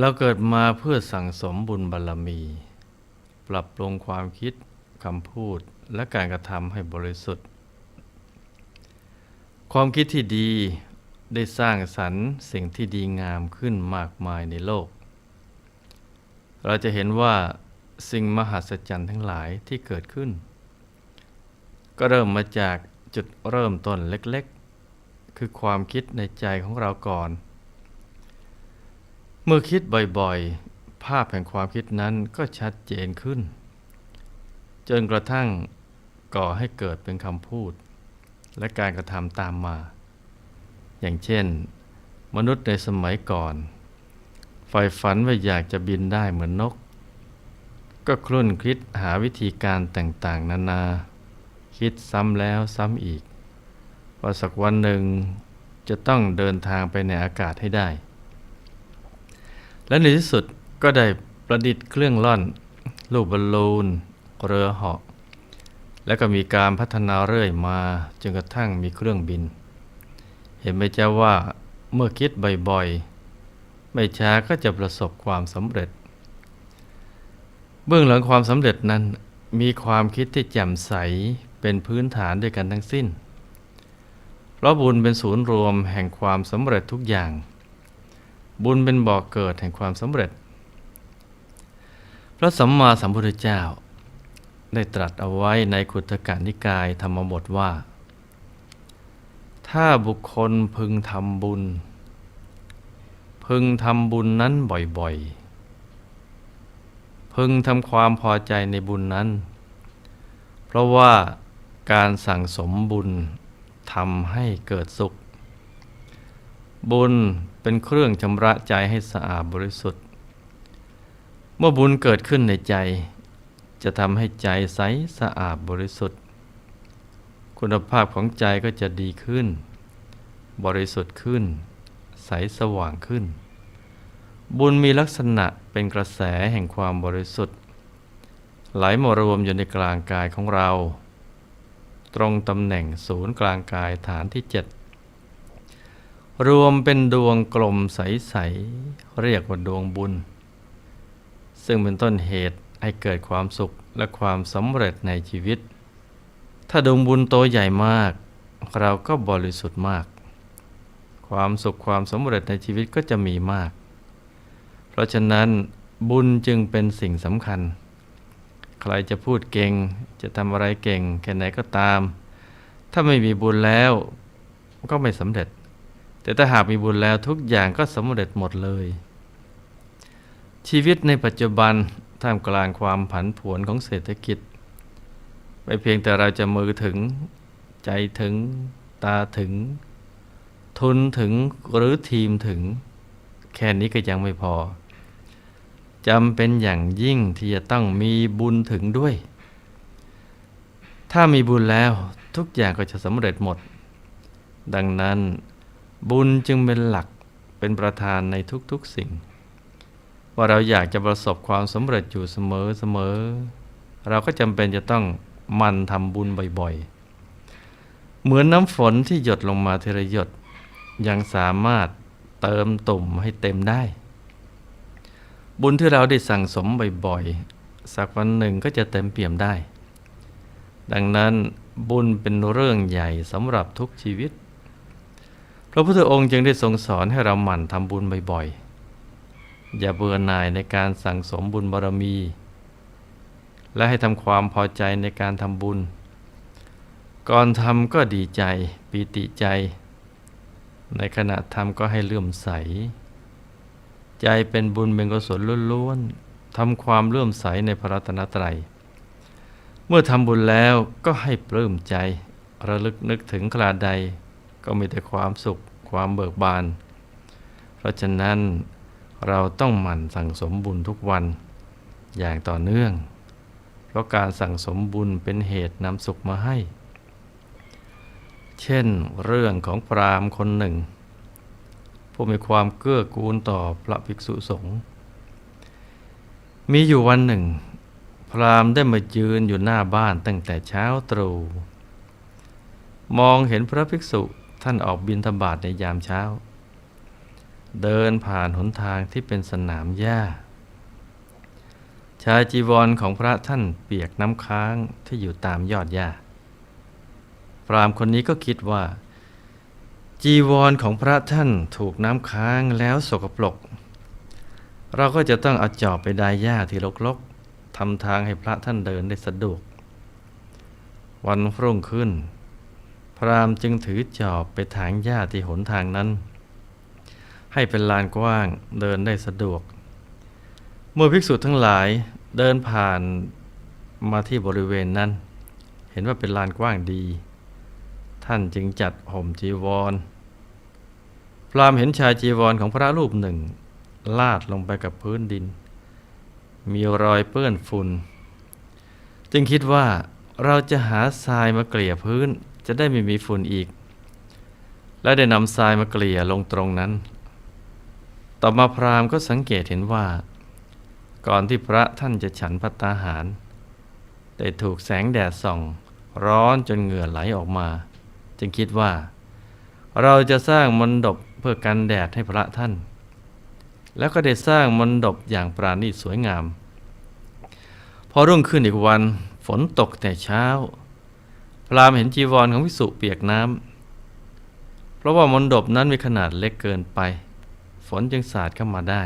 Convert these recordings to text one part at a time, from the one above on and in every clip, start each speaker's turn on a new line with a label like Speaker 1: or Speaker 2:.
Speaker 1: เราเกิดมาเพื่อสั่งสมบุญบารรมี ปรับปรุงความคิดคำพูดและการกระทำให้บริสุทธิ์ ความคิดที่ดีได้สร้างสรรค์สิ่งที่ดีงามขึ้นมากมายในโลก เราจะเห็นว่าสิ่งมหัศจรรย์ทั้งหลายที่เกิดขึ้น ก็เริ่มมาจากจุดเริ่มต้นเล็กๆ คือความคิดในใจของเราก่อน เมื่อคิดบ่อยๆ ภาพแห่งความคิดนั้นก็ชัดเจนขึ้น จนกระทั่งก่อให้เกิดเป็นคำพูด และการกระทำตามมา อย่างเช่น มนุษย์ในสมัยก่อนใฝ่ฝันว่าอยากจะบินได้เหมือนนก ก็คลุ่นคิดหาวิธีการต่างๆ นานา คิดซ้ำแล้วซ้ำอีกว่าสักวันหนึ่งจะต้องเดินทางไปในอากาศให้ได้ และในที่สุดก็ได้ประดิษฐ์เครื่องล่อน ลูกบอลลูน เรือเหาะ และก็มีการพัฒนาเรื่อยมาจนกระทั่งมีเครื่องบิน เห็นไหมเจ้าว่าเมื่อคิดบ่อยๆ ไม่ช้าก็จะประสบความสำเร็จ เบื้องหลังความสำเร็จนั้นมีความคิดที่แจ่มใสเป็นพื้นฐานด้วยกันทั้งสิ้น เพราะบุญเป็นศูนย์รวมแห่งความสำเร็จทุกอย่าง บุญเป็นบ่อกเกิดแห่งความสำเร็จ พระสัมมาสัมพุทธเจ้า ได้ตรัสเอาไว้ในขุทกานิกายธรรมบทว่า ถ้าบุคคลพึงทำบุญ พึงทำบุญนั้นบ่อยๆ พึงทำความพอใจในบุญนั้น เพราะว่าการสั่งสมบุญทำให้เกิดสุข บุญเป็นเครื่องชำระใจให้สะอาดบริสุทธิ์ เมื่อบุญเกิดขึ้นในใจ จะทำให้ใจใสสะอาดบริสุทธิ์ คุณภาพของใจก็จะดีขึ้น บริสุทธิ์ขึ้น ใสสว่างขึ้น บุญมีลักษณะเป็นกระแสแห่งความบริสุทธิ์ ไหลมารวมอยู่ในกลางกายของเรา ตรงตำแหน่งศูนย์กลางกายฐานที่เจ็ด รวมเป็นดวงกลมใส ๆ เรียกว่าดวงบุญ ซึ่งเป็นต้นเหตุให้เกิดความสุขและความสำเร็จในชีวิต ถ้าดวงบุญโตใหญ่มาก เราก็บริสุทธิ์มาก ความสุขความสำเร็จในชีวิตก็จะมีมาก เพราะฉะนั้นบุญจึงเป็นสิ่งสำคัญ ใครจะพูดเก่งจะทำอะไรเก่งแค่ไหนก็ตาม ถ้าไม่มีบุญแล้วก็ไม่สำเร็จ แต่ถ้าหากมีบุญแล้วทุกอย่างก็สำเร็จหมดเลย ชีวิตในปัจจุบันท่ามกลางความผันผวนของเศรษฐกิจ ไม่เพียงแต่เราจะมือถึง ใจถึง ตาถึง ทุนถึงหรือทีมถึง แค่นี้ก็ยังไม่พอจำเป็นอย่างยิ่งที่จะต้องมีบุญถึงด้วย ถ้ามีบุญแล้วทุกอย่างก็จะสำเร็จหมด ดังนั้น บุญจึงเป็นหลักเป็นประธานในทุกๆสิ่ง ว่าเราอยากจะประสบความสำเร็จอยู่เสมอเสมอ เราก็จำเป็นจะต้องมันทำบุญบ่อยๆ เหมือนน้ำฝนที่หยดลงมาทีละหยด ยังสามารถเติมตุ่มให้เต็มได้ บุญที่เราได้สั่งสมบ่อยๆ สักวันหนึ่งก็จะเต็มเปี่ยมได้ ดังนั้นบุญเป็นเรื่องใหญ่สำหรับทุกชีวิต ระพุทธองค์จึงได้ทรงสอนให้เราหมั่นทำบุญบ่อยๆ อย่าเบื่อหน่ายในการสั่งสมบุญบารมี และให้ทำความพอใจในการทำบุญ ก่อนทำก็ดีใจปีติใจ ในขณะทำก็ให้เลื่อมใส ใจเป็นบุญเป็นกุศลล้วนๆทำความเลื่อมใสในพระรัตนตรัย เมื่อทำบุญแล้วก็ให้ปลื้มใจระลึกนึกถึงคราใด ก็มีแต่ความสุขความเบิกบาน เพราะฉะนั้นเราต้องหมั่นสั่งสมบุญทุกวันอย่างต่อเนื่อง เพราะการสั่งสมบุญเป็นเหตุนำสุขมาให้ เช่นเรื่องของพรามคนหนึ่ง ผู้มีความเกื้อกูลต่อพระภิกษุสงฆ์ มีอยู่วันหนึ่ง พรามได้มายืนอยู่หน้าบ้านตั้งแต่เช้าตรู่ มองเห็นพระภิกษุ ท่านออกบินธบาตในยามเช้า เดินผ่านหนทางที่เป็นสนามหญ้า ชายจีวรของพระท่านเปียกน้ำค้างที่อยู่ตามยอดหญ้า พรามคนนี้ก็คิดว่า จีวรของพระท่านถูกน้ำค้างแล้วสกปรก เราก็จะต้องเอาจอบไปดายหญ้าที่รกๆทำทางให้พระท่านเดินได้สะดวก วันรุ่งขึ้น พราหมณ์จึงถือจอบไปถางหญ้าที่หนทางนั้น ให้เป็นลานกว้างเดินได้สะดวก เมื่อภิกษุทั้งหลายเดินผ่านมาที่บริเวณนั้น เห็นว่าเป็นลานกว้างดี ท่านจึงจัดห่มจีวร พราหมณ์เห็นชายจีวรของพระรูปหนึ่ง ลาดลงไปกับพื้นดิน มีรอยเปื้อนฝุ่น จึงคิดว่าเราจะหาทรายมาเกลี่ยพื้น จะได้ไม่มีฝุ่นอีก และได้นำทรายมาเกลี่ยลงตรงนั้น ต่อมาพราหมณ์ก็สังเกตเห็นว่า ก่อนที่พระท่านจะฉันพัตตาหาร ได้ถูกแสงแดดส่อง ร้อนจนเหงื่อไหลออกมา จึงคิดว่า เราจะสร้างมนดบเพื่อกันแดดให้พระท่าน แล้วก็ได้สร้างมนดบอย่างปราณีตสวยงาม พอรุ่งขึ้นอีกวันฝนตกแต่เช้า พราหมณ์เห็นจีวรของวิสุเปียกน้ำเพราะว่ามนดบนั้นมีขนาดเล็กเกินไป ฝนจึงสาดเข้ามาได้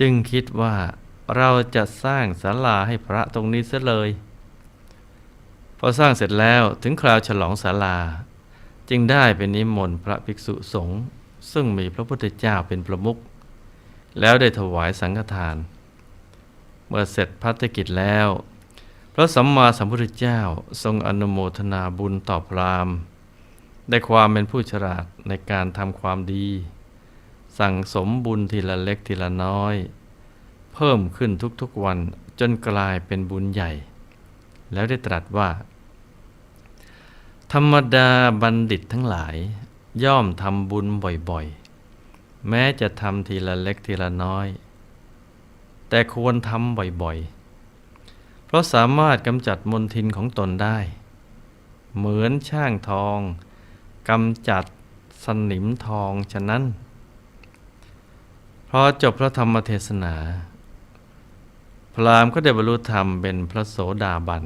Speaker 1: จึงคิดว่าเราจะสร้างศาลาให้พระตรงนี้เสียเลย พอสร้างเสร็จแล้วถึงคราวฉลองศาลา จึงได้เป็นนิมนต์พระภิกษุสงฆ์ซึ่งมีพระพุทธเจ้าเป็นประมุขแล้วได้ถวายสังฆทาน เมื่อเสร็จพัฒกิจแล้ว พระสัมมาสัมพุทธเจ้าทรงอนุโมทนาบุญต่อพรามได้ความเป็นผู้ฉลาดในการทำความดี สั่งสมบุญทีละเล็กทีละน้อย เพิ่มขึ้นทุกๆวันจนกลายเป็นบุญใหญ่ แล้วได้ตรัสว่า ธรรมดาบัณฑิตทั้งหลาย ย่อมทำบุญบ่อยๆ แม้จะทำทีละเล็กทีละน้อย แต่ควรทำบ่อยๆ เพราะสามารถกำจัดมลทินของตนได้ เหมือนช่างทองกำจัดสนิมทองฉะนั้น พอจบพระธรรมเทศนา พราหมณ์ก็ได้บรรลุธรรมเป็นพระโสดาบัน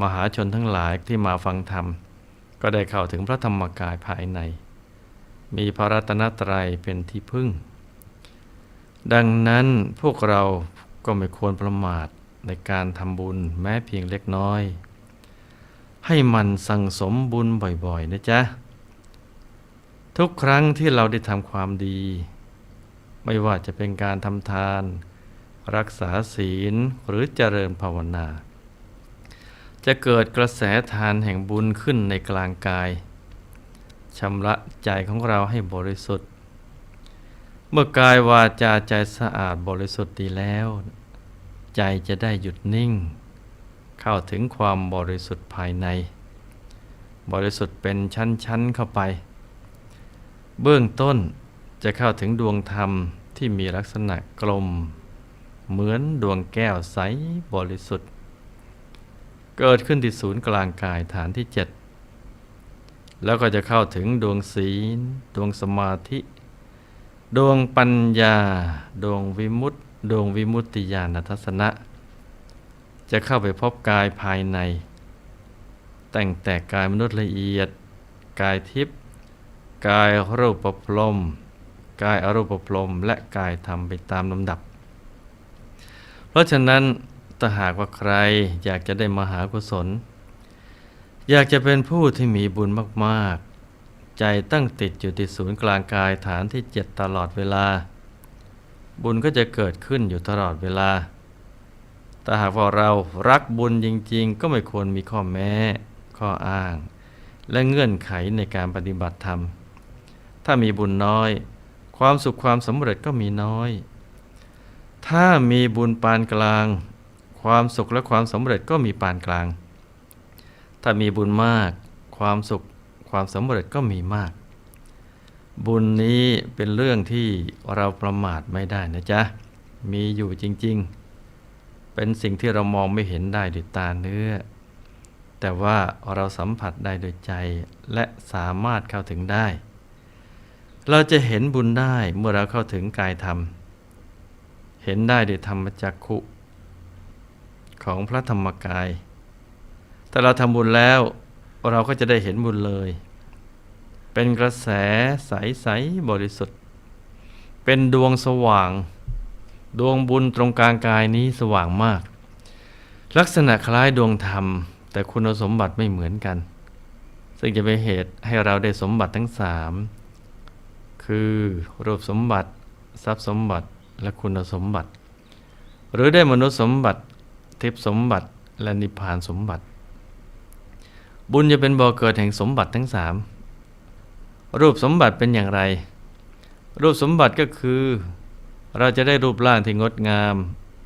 Speaker 1: มหาชนทั้งหลายที่มาฟังธรรม ก็ได้เข้าถึงพระธรรมกายภายใน มีพระรัตนตรัยเป็นที่พึ่ง ดังนั้นพวกเราก็ไม่ควรประมาท ในการทำบุญแม้เพียงเล็กน้อย ให้มันสั่งสมบุญบ่อยๆนะจ๊ะ ทุกครั้งที่เราได้ทำความดี ไม่ว่าจะเป็นการทำทาน รักษาศีลหรือเจริญภาวนา จะเกิดกระแสทานแห่งบุญขึ้นในกลางกายชำระใจของเราให้บริสุทธิ์ เมื่อกายวาจาใจสะอาดบริสุทธิ์ดีแล้ว ใจจะได้หยุดนิ่ง เข้าถึงความบริสุทธิ์ภายใน บริสุทธิ์เป็นชั้นๆเข้าไป เบื้องต้นจะเข้าถึงดวงธรรมที่มีลักษณะกลม เหมือนดวงแก้วใสบริสุทธิ์ เกิดขึ้นที่ศูนย์กลางกายฐานที่เจ็ดแล้วก็จะเข้าถึงดวงศีล ดวงสมาธิ ดวงปัญญา ดวงวิมุตติ ดวงวิมุตติญาณทัศนะ จะเข้าไปพบกายภายใน แต่งแต่กายมนุษย์ละเอียด กายทิพย์กายรูปพรมกายอรูปพรมและกายธรรมไปตามลำดับ เพราะฉะนั้นถ้าหากว่าใครอยากจะได้มหากุศล อยากจะเป็นผู้ที่มีบุญมาก ๆ ใจตั้งติดอยู่ที่ศูนย์กลางกายฐานที่เจ็ดตลอดเวลา บุญก็จะเกิดขึ้นอยู่ตลอดเวลา แต่หากว่าเรารักบุญจริง ๆ ก็ไม่ควรมีข้อแม้ ข้ออ้าง และเงื่อนไขในการปฏิบัติธรรม ถ้ามีบุญน้อย ความสุขความสำเร็จก็มีน้อย ถ้ามีบุญปานกลาง ความสุขและความสำเร็จก็มีปานกลาง ถ้ามีบุญมาก ความสุขความสำเร็จก็มีมาก บุญนี้เป็นเรื่องที่เราประมาทไม่ได้นะจ๊ะ มีอยู่จริง ๆ เป็นสิ่งที่เรามองไม่เห็นได้ด้วยตาเนื้อ แต่ว่าเราสัมผัสได้โดยใจและสามารถเข้าถึงได้ เราจะเห็นบุญได้เมื่อเราเข้าถึงกายธรรม เห็นได้ด้วยธรรมจักขุของพระธรรมกายถ้าเราทำบุญแล้วเราก็จะได้เห็นบุญเลย เป็นกระแสใสๆบริสุทธิ์ เป็นดวงสว่าง ดวงบุญตรงกลางกายนี้สว่างมาก ลักษณะคล้ายดวงธรรม แต่คุณสมบัติไม่เหมือนกัน ซึ่งจะเป็นเหตุให้เราได้สมบัติทั้งสามคือรูปสมบัติ ทรัพย์สมบัติและคุณสมบัติ หรือได้มนุษย์สมบัติทิพสมบัติและนิพพานสมบัติ บุญจะเป็นบ่อเกิดแห่งสมบัติทั้งสาม รูปสมบัติเป็นอย่างไร รูปสมบัติก็คือ เราจะได้รูปร่างที่งดงาม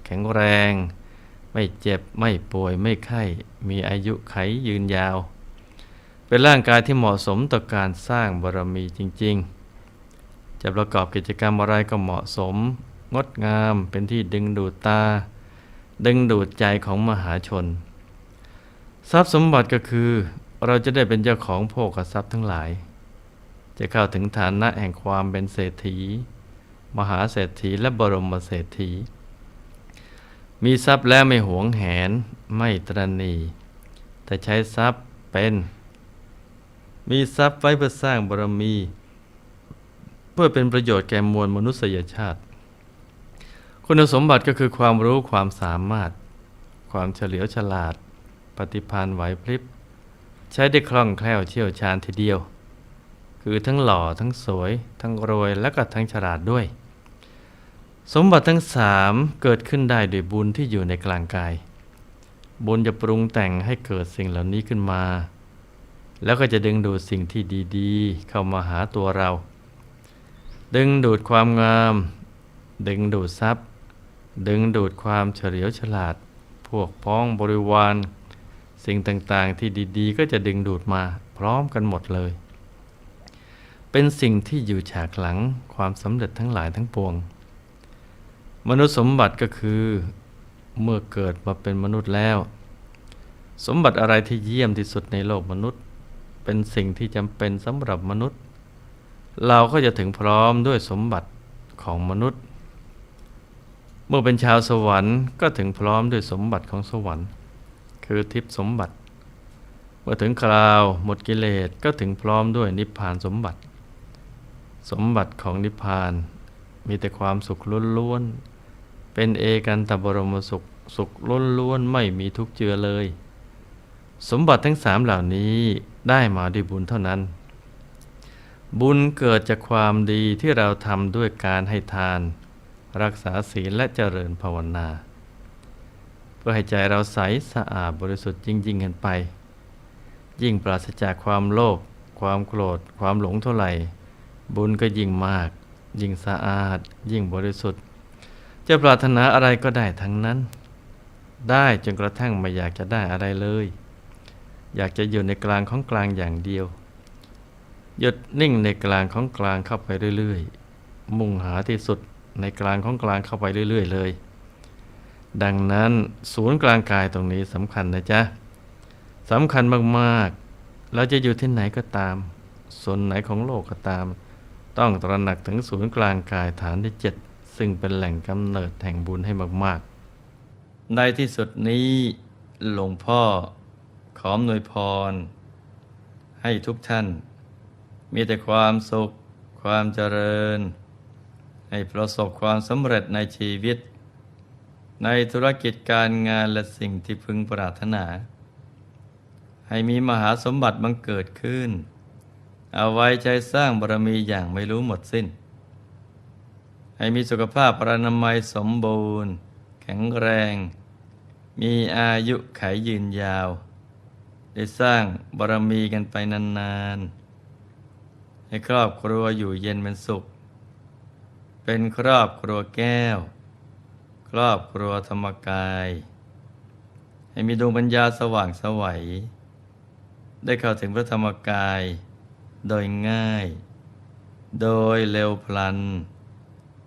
Speaker 1: แข็งแรง ไม่เจ็บไม่ป่วยไม่ไข้ มีอายุไขยืนยาว เป็นร่างกายที่เหมาะสมต่อการสร้างบารมีจริง ๆ จะประกอบกิจกรรมอะไรก็เหมาะสม งดงามเป็นที่ดึงดูดตา ดึงดูดใจของมหาชน ทรัพย์สมบัติก็คือ เราจะได้เป็นเจ้าของโภคทรัพย์ทั้งหลาย จะเข้าถึงฐานะแห่งความเป็นเศรษฐี มหาเศรษฐีและบรมเศรษฐี มีทรัพย์แล้วไม่หวงแหนไม่ตรณี แต่ใช้ทรัพย์เป็น มีทรัพย์ไว้เพื่อสร้างบารมี เพื่อเป็นประโยชน์แก่มวลมนุษยชาติ คุณสมบัติก็คือความรู้ความสามารถ ความเฉลียวฉลาด ปฏิภาณไหวพริบ ใช้ได้คล่องแคล่วเชี่ยวชาญทีเดียว คือทั้งหล่อทั้งสวย ทั้งรวยและก็ทั้งฉลาดด้วย สมบัติทั้งสามเกิดขึ้นได้ด้วยบุญที่อยู่ในกลางกาย บุญจะปรุงแต่งให้เกิดสิ่งเหล่านี้ขึ้นมา แล้วก็จะดึงดูดสิ่งที่ดีๆ เข้ามาหาตัวเรา ดึงดูดความงาม ดึงดูดทรัพย์ ดึงดูดความเฉลียวฉลาด พวกพ้องบริวารสิ่งต่างๆที่ดีๆ ก็จะดึงดูดมาพร้อมกันหมดเลย เป็นสิ่งที่อยู่ฉากหลังความสำเร็จทั้งหลายทั้งปวง มนุษย์สมบัติก็คือ เมื่อเกิดมาเป็นมนุษย์แล้ว สมบัติอะไรที่เยี่ยมที่สุดในโลกมนุษย์ เป็นสิ่งที่จำเป็นสำหรับมนุษย์ เราก็จะถึงพร้อมด้วยสมบัติของมนุษย์ เมื่อเป็นชาวสวรรค์ก็ถึงพร้อมด้วยสมบัติของสวรรค์ คือทิพย์สมบัติ เมื่อถึงคราวหมดกิเลสก็ถึงพร้อมด้วยนิพพานสมบัติ สมบัติของนิพพาน มีแต่ความสุขล้วนๆ เป็นเอกันตบรมสุขสุขล้วนๆ ไม่มีทุกข์เจือเลย สมบัติทั้งสามเหล่านี้ได้มาด้วยบุญเท่านั้น บุญเกิดจากความดีที่เราทำด้วยการให้ทาน รักษาศีลและเจริญภาวนา เพื่อให้ใจเราใสสะอาดบริสุทธิ์ยิ่งๆกันไป ยิ่งปราศจากความโลภความโกรธ ความหลงเท่าไหร่ บุญก็ยิ่งมาก ยิ่งสะอาด ยิ่งบริสุทธิ์ จะปรารถนาอะไรก็ได้ทั้งนั้น ได้จนกระทั่งไม่อยากจะได้อะไรเลย อยากจะอยู่ในกลางของกลางอย่างเดียว หยุดนิ่งในกลางของกลางเข้าไปเรื่อยๆ มุ่งหาที่สุดในกลางของกลางเข้าไปเรื่อย ๆ เลย ดังนั้นศูนย์กลางกายตรงนี้สำคัญนะจ๊ะสำคัญมากๆ เราจะอยู่ที่ไหนก็ตาม ส่วนไหนของโลกก็ตาม ต้องตระหนักถึงศูนย์กลางกายฐานที่เจ็ดซึ่งเป็นแหล่งกำเนิดแห่งบุญให้มาก ๆ ในที่สุดนี้หลวงพ่อขออำนวยพร ให้ทุกท่าน มีแต่ความสุข ความเจริญ ให้ประสบความสำเร็จในชีวิต ในธุรกิจการงานและสิ่งที่พึงปรารถนา ให้มีมหาสมบัติบังเกิดขึ้น เอาไว้ใจสร้างบารมีอย่างไม่รู้หมดสิ้น ให้มีสุขภาพปรานามัยสมบูรณ์ แข็งแรง มีอายุขายยืนยาว ได้สร้างบารมีกันไปนานๆ ให้ครอบครัวอยู่เย็นเป็นสุข เป็นครอบครัวแก้ว ครอบครัวธรรมกาย ให้มีดวงปัญญาสว่างสวัยได้เข้าถึงพระธรรมกาย โดยง่าย โดยเร็วพลัน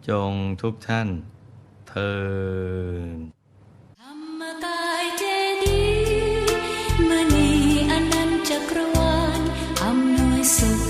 Speaker 1: จงทุกท่านเทิน
Speaker 2: ธร